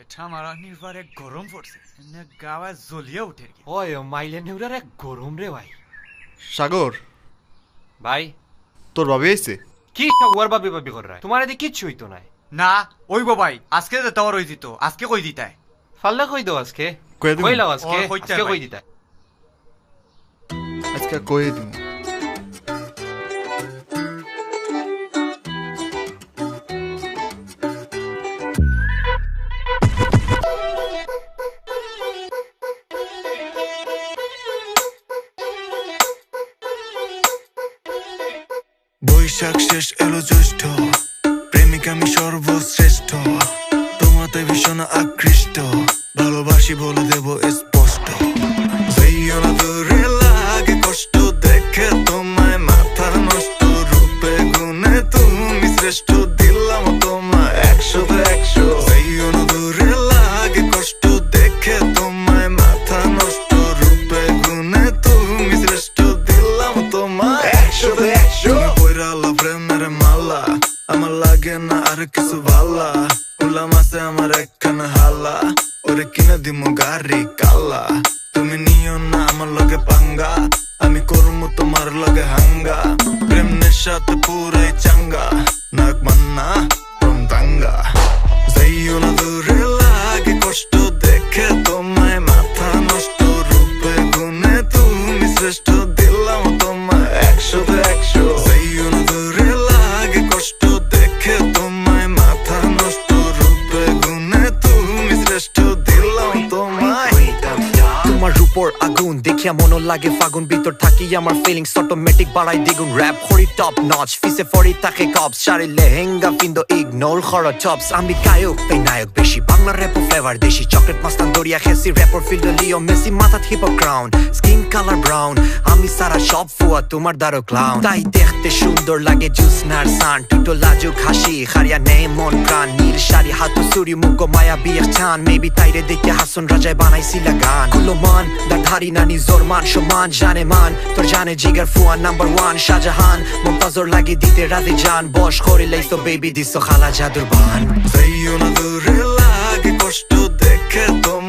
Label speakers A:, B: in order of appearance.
A: এটা মারানির পরে গরম পড়ছে গাওয়া জ্বলিয়ে উঠে
B: ওই মাইলে নেউরার এক গরম রে ভাই।
C: সাগর
B: ভাই।
C: তোর ভাবি আইছে
B: কি ওয়ার বাবি বাবি কর রায় তোমার এদিকে কিচ্ছু হইতো নাই।
A: না ওই ভাই আজকে তো তোর হই দিত আজকে কই দিতাই
B: ফাল্লা কই দাও আজকে।
C: কই দিমু।
B: আজকে আজকে কই দিতা
C: আজকে কয়ে দিম।
D: বৈশাখ শেষ এলো জ্যৈষ্ঠ। প্রেমিক আমি সর্বশ্রেষ্ঠ। তোমাতে ভীষণ আকৃষ্ট। ভালোবাসি বলে দেব প্রেমের আমার লাগে না আর কিছু ভালা উলাম আছে আমার একখানা হালা ওরে কিনে দিমু গাড়ি কালা তুমি নিও না আমার লগে পাঙ্গা। আমি করব তোমার লগে হাঙ্গা। প্রেম নেশাতে পুরাই চাঙ্গা। নাক মান্না প্রম দাঙ্গা। যাইও না দূরে, লাগে কষ্ট দেখে তোমায় মাথা নষ্ট। রূপে গুণে তুমি শ্রেষ্ঠ
E: দেখিয়া মনো লাগে ফাগুন, ভিতর থাকি আমার ফিলিংস অটোমেটিক বাড়াই দ্বিগুণ। র্যাপ করি টপ নচ ফিসে ফরি থাকে কপস শাড়ি লেহেঙ্গা ফিন্দো ইগনোর খর টপস আমি গায়ক, তাই নায়ক বেশি। Bangla rap flavour desi. Chocolate মাস্তান দরিয়া খেসি র্যাপর ফিল্ড লিও, মেসি, মাথাত hip crown skin colour brown আমি সারা সব ফুয়া, তোমার দ্বারো ক্লাউন তাই দেখতে সুন্দর লাগে জুসনার সান টুটো লাজুক হাসি, হারিয়া নেই মন প্রাণ। নীল শাড়ি, হাতু সুরি মুখ মায়া বিয়ের চান। মেবি তাইরে দেখে হাসন রাজায় বানাইছিল গান। কুলো মান দাধারি নানি তোর মান সম্মান, জানে মান। তোর জানে জিগার ফুয়ান নাম্বার ওয়ান শাহজাহান। মমতাজর লাগি দিতে রাতে যান। বস করিলেই তো বেবি দিস খালা জাদুর বান।
D: কষ্ট দেখে তোমার